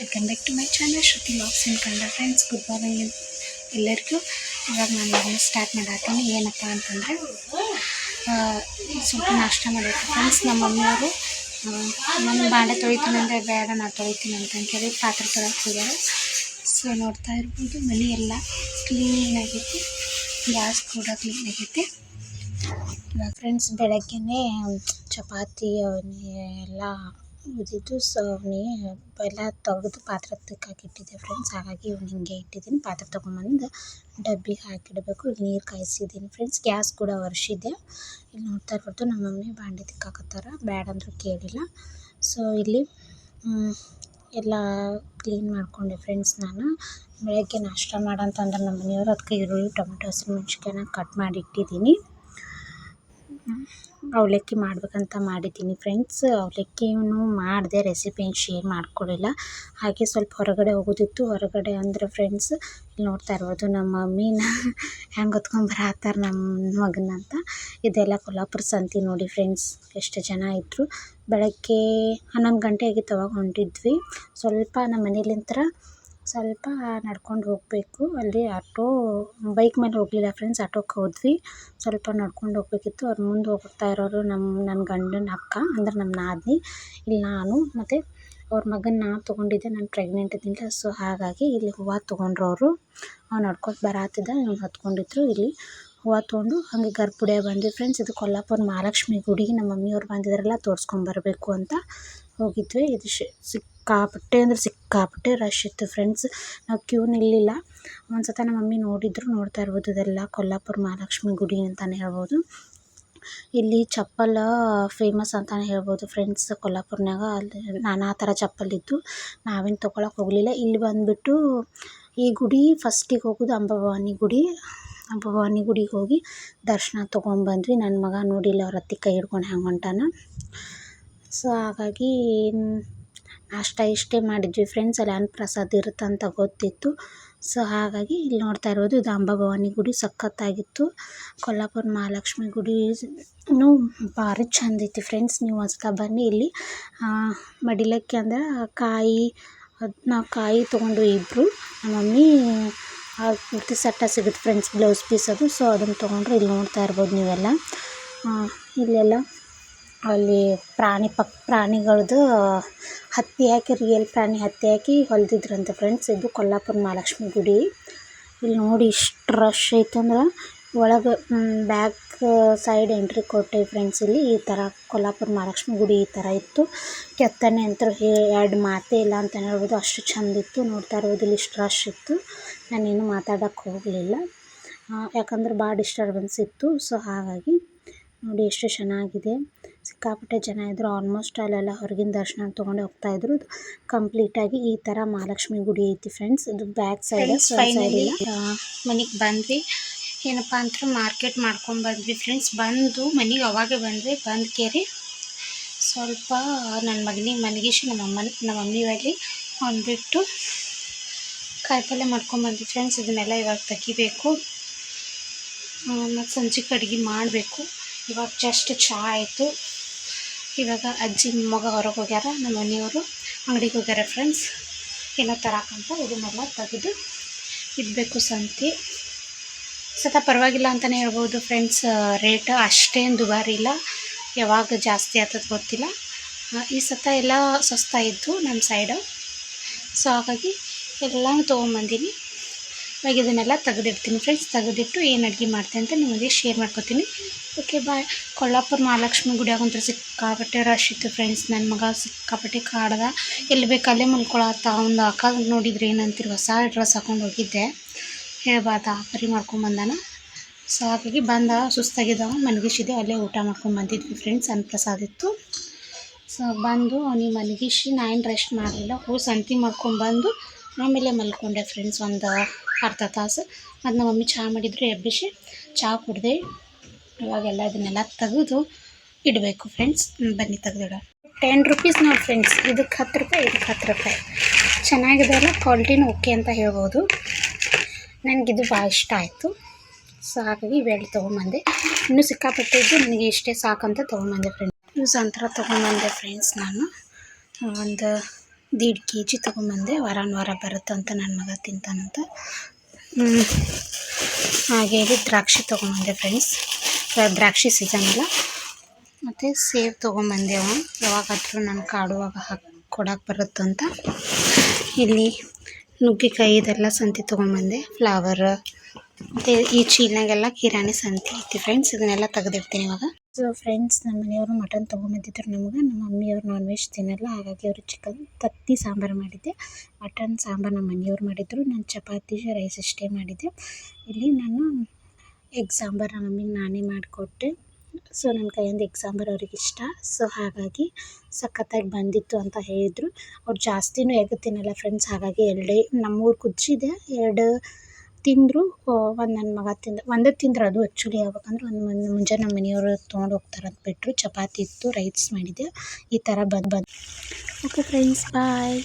Welcome back to my channel Shruti vlogs in Kannada friends good morning ಎಲ್ಲರಿಗೂ. ಇವಾಗ ನಾನು ಇದನ್ನು ಸ್ಟಾರ್ಟ್ ಮಾಡಾತೀನಿ. ಏನಪ್ಪ ಅಂತಂದರೆ ಸ್ವಲ್ಪ ನಾಷ್ಟ ಮಾಡಬೇಕು ಫ್ರೆಂಡ್ಸ್ ನಮ್ಮ ಮಮ್ಮಿಯವರು ನಾನು ಬಾಂಡೆ ತೊಳಿತೀನಿ ಅಂದರೆ ಬೇಡ, ನಾನು ತೊಳಿತೀನಿ ಅಂತ ಅಂತೇಳಿ ಪಾತ್ರೆ ತೊಳಕ್ಕೆ ಸೊ ನೋಡ್ತಾ ಇರ್ಬೋದು, ಮನೆ ಎಲ್ಲ ಕ್ಲೀನ್ ಆಗೈತಿ. ಗ್ಯಾಸ್ ಕೂಡ ಕ್ಲೀನ್ ಆಗೈತಿ. ಫ್ರೆಂಡ್ಸ್ ಬೆಳಗ್ಗೆನೇ, ಚಪಾತಿ ಎಲ್ಲ ಉದಿದ್ದು ಸೊ ಅವನೇ ಎಲ್ಲ ತೆಗೆದು ಪಾತ್ರೆ ತಿಕ್ಕಾಕಿಟ್ಟಿದ್ದೆ ಫ್ರೆಂಡ್ಸ್ ಹಾಗಾಗಿ ಇವ್ನು ಹಿಂಗೆ ಇಟ್ಟಿದ್ದೀನಿ. ಪಾತ್ರೆ ತೊಗೊಂಬಂದು ಡಬ್ಬಿಗೆ ಹಾಕಿಡಬೇಕು. ನೀರು ಕಾಯಿಸಿದ್ದೀನಿ ಫ್ರೆಂಡ್ಸ್ ಗ್ಯಾಸ್ ಕೂಡ ಒರೆಸಿದ್ದೆ. ಇಲ್ಲಿ ನೋಡ್ತಾ ಇರ್ಬೋದು ನಮ್ಮ ಮಮ್ಮಿ ಬಾಂಡೆ ತಿಕ್ಕಾಕತ್ತಾರ. ಬ್ಯಾಡ ಅಂದರೂ ಕೇಳಿಲ್ಲ. ಸೊ ಇಲ್ಲಿ ಎಲ್ಲ ಕ್ಲೀನ್ ಮಾಡಿಕೊಂಡೆ ಫ್ರೆಂಡ್ಸ್ ನಾನು. ಬೆಳಗ್ಗೆ ನಾಷ್ಟ ಮಾಡಂತಂದ್ರೆ ನಮ್ಮ ಮನೆಯವರು ಅದಕ್ಕೆ ಈರುಳ್ಳಿ, ಟೊಮೆಟೊ ಹಸಿಮೆಣ್ಸಿನ್ಕಾಯಿನ ಕಟ್ ಮಾಡಿ ಇಟ್ಟಿದ್ದೀನಿ. ಅವಲಕ್ಕಿ ಮಾಡಬೇಕಂತ ಮಾಡಿದ್ದೀನಿ ಫ್ರೆಂಡ್ಸ್ ಅವಲಕ್ಕಿನೂ ಮಾಡಿದೆ ರೆಸಿಪಿ ಏನು ಶೇರ್ ಮಾಡ್ಕೊಳ್ಳಿಲ್ಲ ಹಾಗೆ ಸ್ವಲ್ಪ ಹೊರಗಡೆ ಹೋಗೋದಿತ್ತು. ಹೊರಗಡೆ ಅಂದರೆ ಫ್ರೆಂಡ್ಸ್ ಇಲ್ಲಿ ನೋಡ್ತಾ ಇರ್ಬೋದು ನಮ್ಮ ಮಮ್ಮಿನ ಹೆಂಗೆ ಹೊತ್ಕೊಂಬರತ್ತಾರ ನಮ್ಮ ಮಗನ ಅಂತ. ಇದೆಲ್ಲ ಕೊಲ್ಲಾಪುರ ಸಂತಿ ನೋಡಿ ಫ್ರೆಂಡ್ಸ್ ಎಷ್ಟು ಜನ ಇದ್ದರು ಬೆಳಗ್ಗೆ ಹನ್ನೊಂದು ಗಂಟೆ ಆಗಿತ್ತು ಅವಾಗ ಹೊಂಟಿದ್ವಿ. ಸ್ವಲ್ಪ ನಮ್ಮ ಮನೇಲಿಂತ್ರ ಸ್ವಲ್ಪ ನಡ್ಕೊಂಡು ಹೋಗಬೇಕು. ಅಲ್ಲಿ ಆಟೋ, ಬೈಕ್ ಮೇಲೆ ಹೋಗಲಿಲ್ಲ ಫ್ರೆಂಡ್ಸ್ ಆಟೋಕ್ಕೆ ಹೋದ್ವಿ. ಸ್ವಲ್ಪ ನಡ್ಕೊಂಡು ಹೋಗಬೇಕಿತ್ತು. ಅವ್ರು ಮುಂದೆ ಹೋಗ್ತಾ ಇರೋರು ನಮ್ಮ ನನ್ನ ಗಂಡನ ಅಕ್ಕ, ಅಂದ್ರೆ ನಮ್ಮ ನಾದಿನಿ, ಇಲ್ಲಿ ನಾನು, ಮತ್ತು ಅವ್ರ ಮಗನ ನಾನು ತೊಗೊಂಡಿದ್ದೆ, ನಾನು ಪ್ರೆಗ್ನೆಂಟ್ ಇದ್ದಿಲ್ಲ ಸೊ ಹಾಗಾಗಿ ಇಲ್ಲಿ ಹೂವು ತೊಗೊಂಡ್ರು ಅವರು ಅವ್ನು ನಡ್ಕೊಂಡು ಬರತ್ತಿದ್ದ ಇವ್ನು ಹತ್ಕೊಂಡಿದ್ರು. ಇಲ್ಲಿ ಹೂವು ತೊಗೊಂಡು ಹಾಗೆ ಗರ್ಭಗುಡಿಯಾಗ ಬಂದ್ವಿ ಫ್ರೆಂಡ್ಸ್ ಇದು ಕೊಲ್ಲಾಪುರ ಮಹಾಲಕ್ಷ್ಮಿ ಗುಡಿಗೆ ನಮ್ಮ ಮಮ್ಮಿಯವ್ರು ಬಂದಿದ್ದಾರಲ್ಲ ತೋರಿಸ್ಕೊಂಬರ್ಬೇಕು ಅಂತ ಹೋಗಿದ್ವಿ. ಇದು ಶ್ ಸಿಕ್ಕಾಪಟ್ಟೆ ಅಂದ್ರೆ ಸಿಕ್ಕಾಪಟ್ಟೆ ರಶ್ ಇತ್ತು ಫ್ರೆಂಡ್ಸ್ ನಾವು ಕ್ಯೂ ನಿಲ್ಲಿಲ್ಲ. ಒಂದು ನಮ್ಮ ಮಮ್ಮಿ ನೋಡಿದ್ರು, ನೋಡ್ತಾ ಇರ್ಬೋದು ಇದೆಲ್ಲ ಕೊಲ್ಲಾಪುರ ಮಹಾಲಕ್ಷ್ಮಿ ಗುಡಿ ಅಂತಲೇ ಹೇಳ್ಬೋದು. ಇಲ್ಲಿ ಚಪ್ಪಲ ಫೇಮಸ್ ಅಂತಲೇ ಹೇಳ್ಬೋದು ಫ್ರೆಂಡ್ಸ್ ಕೊಲ್ಲಾಪುರ್ನಾಗ ಅಲ್ಲಿ ನಾನಾ ಥರ ಚಪ್ಪಲಿದ್ದು ನಾವೇನು ತೊಗೊಳಕ್ಕೆ ಹೋಗಲಿಲ್ಲ. ಇಲ್ಲಿ ಬಂದುಬಿಟ್ಟು ಈ ಗುಡಿ ಫಸ್ಟಿಗೆ ಹೋಗೋದು ಅಂಬಾಭವಾನಿ ಗುಡಿ. ಅಂಬಾಭವಾನಿ ಗುಡಿಗೆ ಹೋಗಿ ದರ್ಶನ ತೊಗೊಂಬಂದ್ವಿ ನನ್ನ ಮಗ ನೋಡಿಲ್ಲ, ಅವ್ರ ಅತ್ತೆ ಕೈ ಹಿಡ್ಕೊಂಡು ಹೆಂಗೆ ಹೊಂಟಾನ. ಸೊ ಹಾಗಾಗಿ ನಾಷ್ಟ ಇಷ್ಟೇ ಮಾಡಿದ್ವಿ. ಫ್ರೆಂಡ್ಸ್ ಅಲ್ಲಿ ಅನ್ನಪ್ರಸಾದ ಇರುತ್ತೆ ಅಂತ ಗೊತ್ತಿತ್ತು. ಸೊ ಹಾಗಾಗಿ ಇಲ್ಲಿ ನೋಡ್ತಾ ಇರೋದು ಇದು ಅಂಬಾಭವಾನಿ ಗುಡಿ. ಸಖತ್ತಾಗಿತ್ತು. ಕೊಲ್ಲಾಪುರ ಮಹಾಲಕ್ಷ್ಮಿ ಗುಡಿನೂ ಭಾರಿ ಚಂದ ಐತಿ ಫ್ರೆಂಡ್ಸ್ ನೀವು ಒಂದು ಬನ್ನಿ ಇಲ್ಲಿ. ಮಡಿಲಕ್ಕೆ ಅಂದ್ರೆ ಕಾಯಿ, ನಾವು ಕಾಯಿ ತೊಗೊಂಡು ಇಬ್ಬರು ನಮ್ಮ ಮಮ್ಮಿ ಆ ಕುರ್ತಿ ಸೆಟ್ಟ ಸಿಗುತ್ತೆ ಫ್ರೆಂಡ್ಸ್ ಬ್ಲೌಸ್ ಪೀಸ್ ಅದು. ಸೊ ಅದನ್ನು ತೊಗೊಂಡ್ರೆ ಇಲ್ಲಿ ನೋಡ್ತಾ ಇರ್ಬೋದು ನೀವೆಲ್ಲ. ಇಲ್ಲೆಲ್ಲ ಅಲ್ಲಿ ಪ್ರಾಣಿ ಪಕ್ ಪ್ರಾಣಿಗಳದ್ದು ಹತ್ತಿ ಹಾಕಿ ರಿಯಲ್ ಪ್ರಾಣಿ ಹತ್ತಿ ಹಾಕಿ ಹೊಲ್ದಿದ್ರಂತೆ ಫ್ರೆಂಡ್ಸ್ ಇದು ಕೊಲ್ಲಾಪುರ ಮಹಾಲಕ್ಷ್ಮಿ ಗುಡಿ. ಇಲ್ಲಿ ನೋಡಿ ಇಷ್ಟು ರಶ್ ಐತಂದ್ರೆ ಒಳಗೆ ಬ್ಯಾಕ್ ಸೈಡ್ ಎಂಟ್ರಿ ಕೊಟ್ಟೆ ಫ್ರೆಂಡ್ಸ್ ಇಲ್ಲಿ, ಈ ಥರ ಕೊಲ್ಲಾಪುರ ಮಹಾಲಕ್ಷ್ಮಿ ಗುಡಿ ಈ ಥರ ಇತ್ತು. ಕೆತ್ತನೆ ಅಂತ ಎರಡು ಮಾತೇ ಇಲ್ಲ ಅಂತ ಹೇಳ್ಬೋದು, ಅಷ್ಟು ಚಂದ ಇತ್ತು, ನೋಡ್ತಾ ಇರ್ಬೋದು ಇಲ್ಲಿ ಇಷ್ಟು ರಶ್ ಇತ್ತು. ನಾನೇನು ಮಾತಾಡೋಕ್ಕೆ ಹೋಗಲಿಲ್ಲ. ಯಾಕಂದ್ರೆ ಭಾಳ ಡಿಸ್ಟರ್ಬೆನ್ಸ್ ಇತ್ತು ಸೊ ಹಾಗಾಗಿ ನೋಡಿ ಎಷ್ಟು ಚೆನ್ನಾಗಿದೆ. ಸಿಕ್ಕಾಪಟ್ಟೆ ಜನ ಇದ್ದರು ಆಲ್ಮೋಸ್ಟ್ ಅಲ್ಲೆಲ್ಲ ಹೊರಗಿನ ದರ್ಶನ ತೊಗೊಂಡು ಕಂಪ್ಲೀಟ್ ಕಂಪ್ಲೀಟಾಗಿ ಈ ಥರ ಮಹಾಲಕ್ಷ್ಮಿ ಗುಡಿ ಐತಿ ಫ್ರೆಂಡ್ಸ್ ಇದು ಬ್ಯಾಕ್ ಸೈಡ್ ಫೈನಲಿ ಮನೆಗೆ ಬಂದ್ವಿ. ಏನಪ್ಪ ಅಂದ್ರೆ ಮಾರ್ಕೆಟ್ ಮಾಡ್ಕೊಂಡು ಬಂದ್ವಿ ಫ್ರೆಂಡ್ಸ್ ಬಂದು ಮನೆಗೆ ಅವಾಗೆ ಬಂದ್ವಿ. ಬಂದು ಕೇರಿ ಸ್ವಲ್ಪ ನನ್ನ ಮಗನಿಗೆ ಮನಗಿಸಿ ನಮ್ಮ ಅಮ್ಮನ ನಮ್ಮ ಮಮ್ಮಿ ಅಲ್ಲಿ ಬಿಟ್ಟು ಕಾಯಿಪಲ್ಯ ಮಾಡ್ಕೊಂಬಂದ್ವಿ ಫ್ರೆಂಡ್ಸ್ ಇದನ್ನೆಲ್ಲ ಇವಾಗ ತೆಗಿಬೇಕು. ಮತ್ತು ಸಂಜೆಗೆ ಅಡುಗೆ ಮಾಡಬೇಕು. ಇವಾಗ ಜಸ್ಟ್ ಚಹಾ ಆಯಿತು. ಇವಾಗ ಅಜ್ಜಿ ಮಗ ಹೊರಗೆ ಹೋಗ್ಯಾರ, ನಮ್ಮ ಮನೆಯವರು ಅಂಗಡಿಗೆ ಹೋಗ್ಯಾರ ಫ್ರೆಂಡ್ಸ್ ಏನೋ ತರಕಂತ ಇದನ್ನೆಲ್ಲ ತೆಗೆದು ಇಡಬೇಕು ಸಂತಿ. ಸತ ಪರವಾಗಿಲ್ಲ ಅಂತಲೇ ಹೇಳ್ಬೋದು ಫ್ರೆಂಡ್ಸ್ ರೇಟ್ ಅಷ್ಟೇನು ದುಬಾರಿ ಇಲ್ಲ. ಯಾವಾಗ ಜಾಸ್ತಿ ಆಗ್ತದೆ ಗೊತ್ತಿಲ್ಲ. ಈ ಸತ ಎಲ್ಲ ಸಸ್ತಾ ಇದ್ದು ನಮ್ಮ ಸೈಡು ಸೊ ಹಾಗಾಗಿ ಎಲ್ಲನೂ ತೊಗೊಂಬಂದೀನಿ. ಇವಾಗ ಇದನ್ನೆಲ್ಲ ತೆಗೆದಿಡ್ತೀನಿ ಫ್ರೆಂಡ್ಸ್ ತೆಗೆದಿಟ್ಟು ಏನು ಅಡುಗೆ ಮಾಡ್ತೀನಿ ಅಂತ ನಿಮಗೆ ಶೇರ್ ಮಾಡ್ಕೊತೀನಿ. Okay, bye. ಕೊಲ್ಲಾಪುರ ಮಹಾಲಕ್ಷ್ಮಿ ಗುಡಿಯಾಗಂತೂ ಸಿಕ್ಕಾಪಟ್ಟೆ ರಶ್ ಇತ್ತು ಫ್ರೆಂಡ್ಸ್ ನನ್ನ ಮಗ ಸಿಕ್ಕಾಪಟ್ಟೆ ಕಾಡ್ದ. ಎಲ್ಲಿ ಬೇಕಲ್ಲೇ ಮಲ್ಕೊಳತ್ತ ಅವ್ನು ಅಕ್ಕ ನೋಡಿದ್ರೆ ಏನಂತೀರಿ, ಹೊಸ ಡ್ರೆಸ್ ಹಾಕೊಂಡು ಹೋಗಿದ್ದೆ. ಹೇಳ್ಬಾರ್ದ ಪರಿ ಮಾಡ್ಕೊಂಬಂದಾನ ಸೊ ಹಾಗಾಗಿ ಬಂದ ಸುಸ್ತಾಗಿದ್ದಾವ ಮನಗಿಸಿದೆ ಅಲ್ಲೇ ಊಟ ಮಾಡ್ಕೊಂಡು ಬಂದಿದ್ವಿ ಫ್ರೆಂಡ್ಸ್ ಅನ್ನಪ್ರಸಾದ ಇತ್ತು. ಸೊ ಬಂದು ಅವನಿಗೆ ಮಲಗಿಸಿ ನಾನು ರೆಸ್ಟ್ ಮಾಡಲಿಲ್ಲ. ಹೋಗಿ ಸಂತಿ ಮಾಡ್ಕೊಂಡ್ಬಂದು ಆಮೇಲೆ ಮಲ್ಕೊಂಡೆ ಫ್ರೆಂಡ್ಸ್ ಒಂದು ಅರ್ಧ ತಾಸು. ಮತ್ತು ನಮ್ಮ ಮಮ್ಮಿ ಚಹಾ ಮಾಡಿದ್ರು, ಎಬ್ಬಿಸಿ. ಚಹಾ ಕುಡಿದೆ. ಇವಾಗೆಲ್ಲ ಇದನ್ನೆಲ್ಲ ತೆಗೆದು ಇಡಬೇಕು ಫ್ರೆಂಡ್ಸ್ ಬನ್ನಿ ತೆಗೆದಿಡ ಟೆನ್ ರುಪೀಸ್ ನೋಡಿ ಫ್ರೆಂಡ್ಸ್ ಇದಕ್ಕೆ ಹತ್ತು ರೂಪಾಯಿ, ಇದಕ್ಕೆ ಹತ್ತು ರೂಪಾಯಿ. ಚೆನ್ನಾಗಿದೆ ಅಲ್ಲ? ಕ್ವಾಲಿಟಿನೂ ಓಕೆ ಅಂತ ಹೇಳ್ಬೋದು. ನನಗಿದು ಭಾಳ ಇಷ್ಟ ಆಯಿತು. ಸೊ ಹಾಗಾಗಿ ಇವೆರಡು ತೊಗೊಂಬಂದೆ. ಇನ್ನೂ ಸಿಕ್ಕಾಪಟ್ಟಿದ್ದು ನನಗೆ ಇಷ್ಟೇ ಸಾಕಂತ ತೊಗೊಂಬಂದೆ ಫ್ರೆಂಡ್ಸ್ ಅಂತರ ತೊಗೊಂಬಂದೆ ಫ್ರೆಂಡ್ಸ್ ನಾನು. ಒಂದು ದೀಡ್ ಕೆ ಜಿ ತೊಗೊಂಬಂದೆ ವಾರಾನ ವಾರ ಬರುತ್ತಂತ ನನ್ನ ಮಗ ತಿಂತಾನಂತ. ಹಾಗೆ ದ್ರಾಕ್ಷಿ ತೊಗೊಂಬಂದೆ ಫ್ರೆಂಡ್ಸ್ ದ್ರಾಕ್ಷಿ ಸೀಸನ್ ಇಲ್ಲ ಮತ್ತು ಸೇಬ್ ತೊಗೊಂಬಂದೆ ಯಾವಾಗಾದರೂ ನಾನು ಕಾಡುವಾಗ ಹಾಕಿ ಕೊಡಕ್ಕೆ ಬರುತ್ತಂತ. ಇಲ್ಲಿ ನುಗ್ಗೆಕಾಯಿ ಇದೆಲ್ಲ ಸಂತಿ ತೊಗೊಂಬಂದೆ. ಫ್ಲವರ್ ಮತ್ತು ಈ ಚೀಲ್ನಾಗೆಲ್ಲ ಕಿರಾಣಿ ಸಂತಿ ಐತಿ ಫ್ರೆಂಡ್ಸ್ ಇದನ್ನೆಲ್ಲ ತೆಗೆದಿರ್ತೀನಿ ಇವಾಗ. ಸೊ ಫ್ರೆಂಡ್ಸ್ ನಮ್ಮ ಮನೆಯವರು ಮಟನ್ ತೊಗೊಂಬಂದಿದ್ರು ನಮಗೆ. ನಮ್ಮ ಮಮ್ಮಿಯವ್ರು ನಾನ್ ವೆಜ್ ತಿನ್ನಲ್ಲ, ಹಾಗಾಗಿ ಅವರು ಚಿಕನ್ ತತ್ತಿ ಸಾಂಬಾರು ಮಾಡಿದ್ದೆ. ಮಟನ್ ಸಾಂಬಾರು ನಮ್ಮ ಮನೆಯವ್ರು ಮಾಡಿದ್ರು. ನಾನು ಚಪಾತಿ ರೈಸ್ ಅಷ್ಟೇ ಮಾಡಿದ್ದೆ. ಇಲ್ಲಿ ನಾನು ಎಗ್ ಸಾಂಬಾರು ಮಮ್ಮಿಗೆ ನಾನೇ ಮಾಡಿಕೊಟ್ಟೆ. ಸೊ ನನ್ನ ಕೈಯಿಂದ ಎಗ್ ಸಾಂಬಾರು ಅವ್ರಿಗೆ ಇಷ್ಟ. ಸೊ ಹಾಗಾಗಿ ಸಖತ್ತಾಗಿ ಬಂದಿತ್ತು ಅಂತ ಹೇಳಿದರು. ಅವ್ರು ಜಾಸ್ತಿನೂ ಎಗ್ ತಿನ್ನಲ್ಲ ಫ್ರೆಂಡ್ಸ್ ಹಾಗಾಗಿ ಎರಡೇ, ನಮ್ಮೂರು ಕುದಿಸಿದೆ. ಎರಡು ತಿಂದರು ಒಂದು ನನ್ನ ಮಗ ತಿಂದ, ಒಂದೇ ತಿಂದರು ಅದು ಆ್ಯಕ್ಚುಲಿ ಯಾವಾಗಂದ್ರೆ ಒಂದು ಮುಂಜಾನೆ ಮುಂಜಾನೆ ನಮ್ಮ ಮನೆಯವರು ತೊಗೊಂಡು ಹೋಗ್ತಾರಂತ ಬಿಟ್ಟರು ಚಪಾತಿ ಇತ್ತು ರೈಸ್ ಮಾಡಿದೆ ಈ ಥರ ಬಂದು ಬಂದು ಓಕೆ ಫ್ರೆಂಡ್ಸ್ ಬಾಯ್